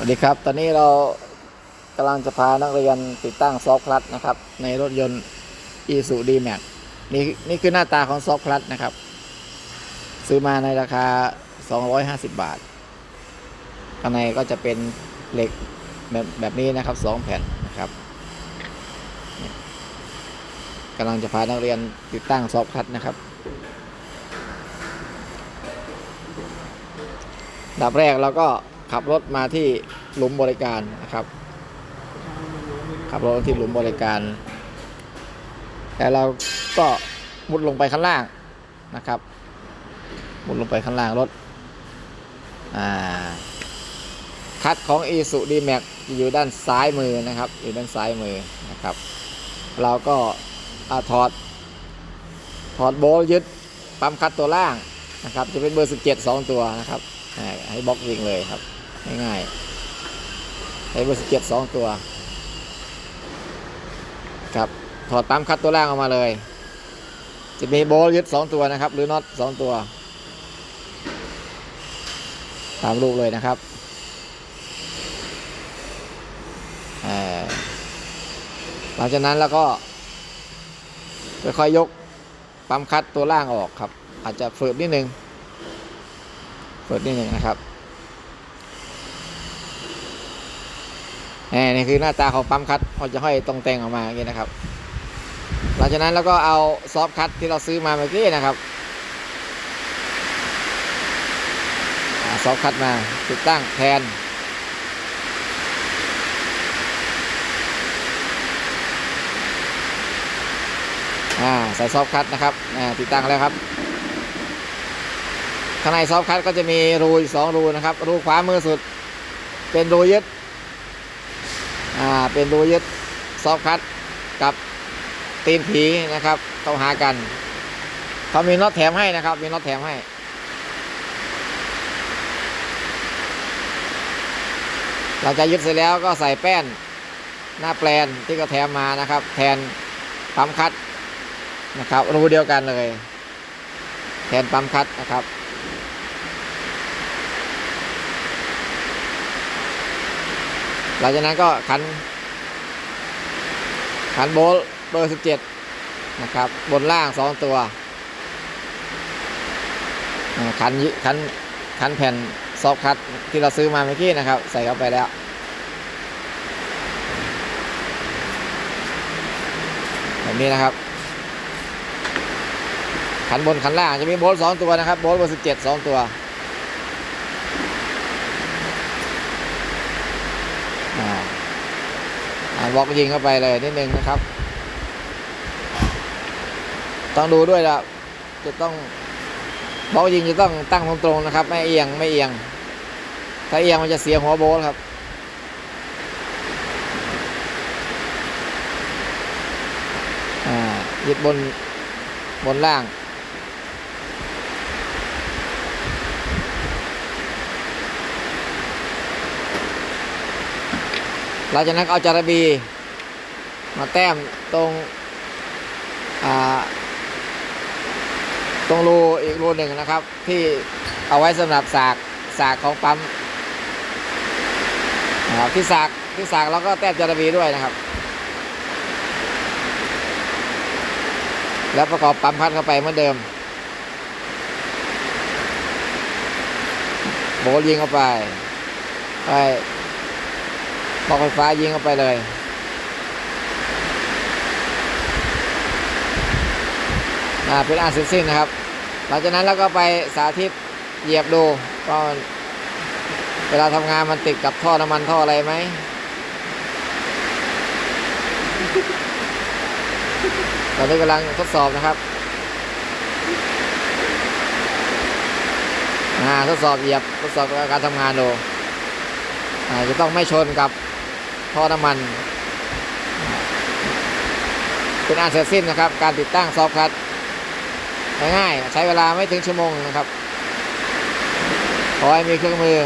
สวัสดีครับ ตอนนี้เรากำลังจะพานักเรียนติดตั้งซอฟคลัตนะครับ ในรถยนต์ i s u d m a x นี่นี่คือหน้าตาของซอฟคลัตนะครับ ซื้อมาในราคา 250 บาทข้างในก็จะเป็นเหล็กแบบแบบนี้นะครับ 2 แผ่นนะครับกำลังจะพานักเรียนติดตั้งซอฟคลัตนะครับดับแรกเราก็ ขับรถมาที่หลุมบริการนะครับ ขับรถที่หลุมบริการแล้วเราก็มุดลงไปข้างล่างนะครับมุดลงไปข้างล่างรถอ่าคัดของ i s u d m a x อยู่ด้านซ้ายมือนะครับ อยู่ด้านซ้ายมือนะครับ เราก็อาถอด ถอดโบลยึดปั๊มคัดตัวล่างนะครับ จะเป็นเบอร์ 17 2 ตัวนะครับ ให้บล็อกยิงเลยครับ ง่ายๆให้เบอร์สิบเจ็ดสองตัว ครับ ถอดปั๊มคัดตัวล่างออกมาเลย จะมีโบลยึดสองตัวนะครับ หรือน็อตสองตัว ตามลูกเลยนะครับหลังจากนั้นแล้วก็ค่อยๆยกปั๊มคัดตัวล่างออกครับ อาจจะฝืดนิดนึงเปิดนิดหนึ่งนะครับ นี่คือหน้าตาของปั๊มคัดเราจะห้อยตรงแต่งออกมาอย่างนี้นะครับ หลังจากนั้นเราก็เอาซอฟคัดที่เราซื้อมาเมื่อกี้นะครับซอฟคัดมาติดตั้งแทนอ่าใส่ซอฟคัดนะครับอ่าติดตั้งแล้วครับ ข้างในซอฟคัทก็จะมีรูอีกสองรูนะครับ รูขวามือสุด เป็นรูยึด อ่าเป็นรูยึดซอฟคัทกับตีนผีนะครับเข้าหากันเขามีน็อตแถมให้นะครับ มีน็อตแถมให้หลังจากยึดเสร็จแล้วก็ใส่แป้นหน้าแปลนที่เขาแถมมานะครับ แทนปั๊มคัดนะครับรูเดียวกันเลย แทนปั๊มคัดนะครับ หลังจากนั้นก็ขัน ขันโบลเบอร์ 17 นะครับ บนล่าง 2 ตัว ขันยิขันขันแผ่นซอฟคัตที่เราซื้อมาเมื่อกี้นะครับ ใส่เข้าไปแล้วแบบนี้นะครับ ขันบนขันล่างจะมีโบลสองตัวนะครับ โบลเบอร์17 2ตัว อ่าอ่า บล็อกยิงเข้าไปเลยนิดนึงนะครับ ต้องดูด้วยละจะต้องบล็อกยิงจะต้องตั้งตรงๆนะครับ ไม่เอียงไม่เอียง ถ้าเอียงมันจะเสียหัวโบลครับอ่ายึดบนบนล่าง หลังจากนั้นเอาจาระบี มาแต้มตรงตรงรูอีกรูหนึ่งนะครับ ที่เอาไว้สำหรับสากสากของปั๊มนะครับที่สากที่สากเราก็แต้มจาระบีด้วยนะครับ แล้วประกอบปั๊มพัดเข้าไปเหมือนเดิมโบลยิงเข้าไปไป บอกไฟฟ้ายิงเข้าไปเลยอ่าเป็นอันเสร็จสิ้นนะครับ หลังจากนั้นเราก็ไปสาธิตเหยียบดูว่ามันเวลาทำงานมันติดกับท่อน้ำมันท่ออะไรไหมตอนนี้กำลังทดสอบนะครับอ่าทดสอบเหยียบทดสอบการทำงานดูอ่าจะต้องไม่ชนกับ ท่อน้ำมัน เป็นอันเสร็จสิ้นนะครับ การติดตั้งซอฟคัทง่ายๆใช้เวลาไม่ถึงชั่วโมงนะครับ ขอให้มีเครื่องมือ